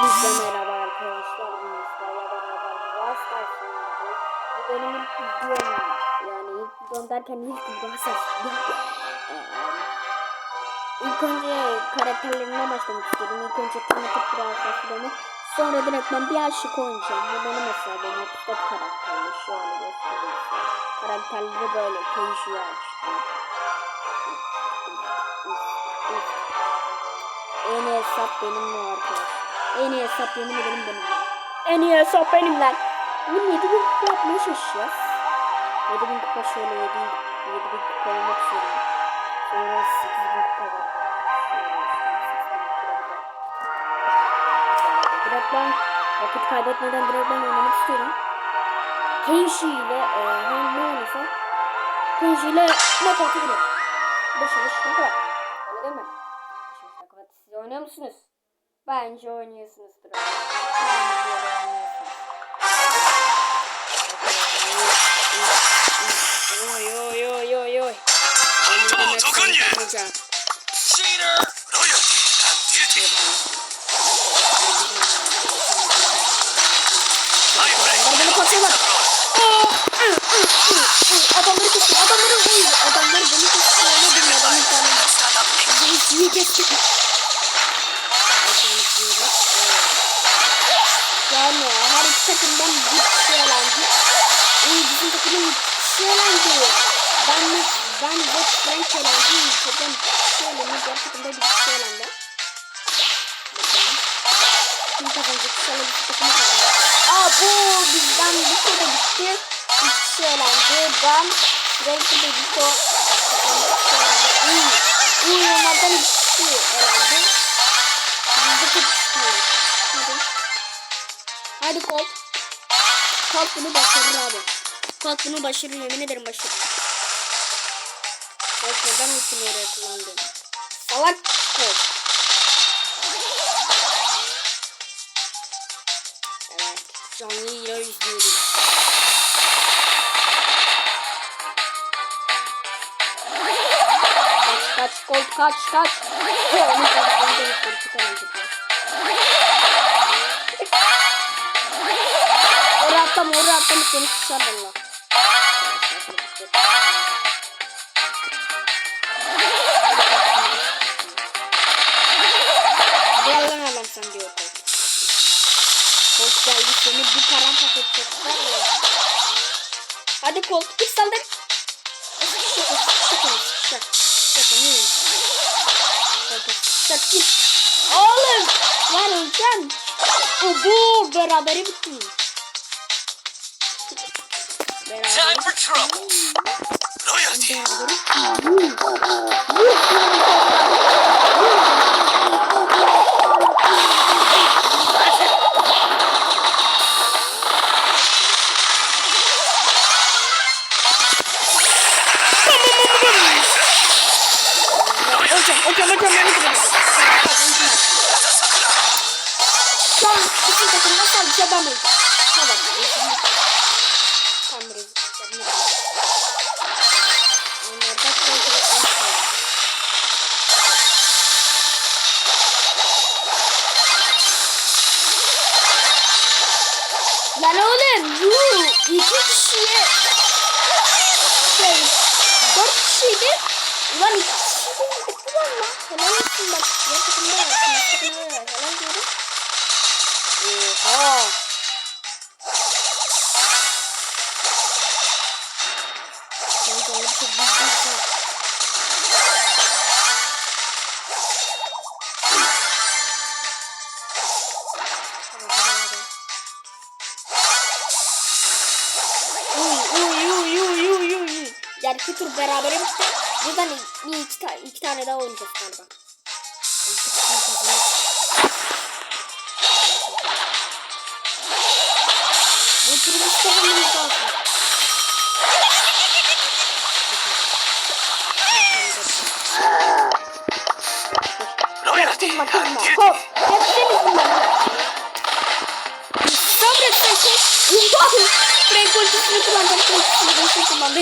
Hepinize merhaba arkadaşlar. Bizlerle beraber Rastars oynuyoruz. Bu benim ilk videom. Yani ilk videom derken ilk Rastars İlk önce karakterlerine başlamak istedim. İlk önce tanıtıp Rastars'larını. Sonra direkt ben bir aşık oynayacağım. Bu benim hesabım. 34 karakterli. Şöyle göstereyim size. Karakterleri böyle değişiyor işte. En iyi hesap benim mi arkadaşlar? En iyi hesap yemin ederim benim. En iyi hesap benim lan. Bugün 7000 kupa yapmaya çalışacağız. 7000 kupa şöyle 7000 7000 kupa olmak üzere. Sonra 8000 kupa var. Direkt ben vakit kaybetmeden direkt oynamak istiyorum. Kenshi ile e, ne oynasam Kenshi ile ne katı direkt. 5 alış ne kadar? Öyle değil mi? 5 ne kadar? Siz oynuyor musunuz? Bence oynuyorsunuzdur. Bence oynuyorsunuz. Oy oy oy oy oy. Benim de hepsini yapacağım. Adamları kaçıyorlar. Adamları kaçıyor. Adamları kaçıyor. Adamları beni kaçıyor. Ne bileyim adamın tane. Bizi hiç iyi geçtik. Takımdan bir kişi elendi. İyi bizim takımın bir kişi elendi. Ben ben ve Frank elendi. Takım bir kişi elendi. Diğer takımda bir kişi elendi. Bakalım. Kim kazanacak? İnşallah bir takımı kazanacak. Aa bu bizden bir kere bitti. Üç kişi elendi. Ben Frank ve Biko takımda bir kişi elendi. İyi. İyi onlardan iki kişi elendi. Bizde kırk kişi kaldı. Hadi. Hadi Colt. Colt bunu başarır abi. Colt bunu başarır yemin ederim başarır. Colt neden ultimi oraya kullandın? Salak Colt. Evet. Canlı yayını izliyoruz. Kaç kaç Colt kaç kaç. Onu kadar onu da yukarı çıkamayacak. Oraya atlama oraya atlama seni sıçar valla. Gel lan adam sen diyor Colt. Colt geldi seni bir paramparça edecekler ya. Hadi Colt git saldır. Şaka ne yiyorsun? Şaka şaka git. Oğlum lan öleceksin. Bu berabere bitti. Time for trouble. Loyalty. Hocam hocam beni kırmasın. Tamam. Bütün takım nasıl bir şey yapamayacak. İki kişiye şey, dört kişiydi. Ulan iki kişi değil, ulan lan. Helal olsun bak, diğer takımda var, diğer takımda var, helal diyorum. Oha. Sanki öyle bir şey iki tur beraber bitti. Buradan bir iki, ta iki tane daha oynayacağız galiba. İki kişinin kazanırsa. Bu turu biz kazanmamız lazım. Loyalty Kızma and kızma. duty. Hop. Hepsi bizim lan. Sabret sen şey. Ulan. Frank ultisini kullandı. Frank ultisini kullandı.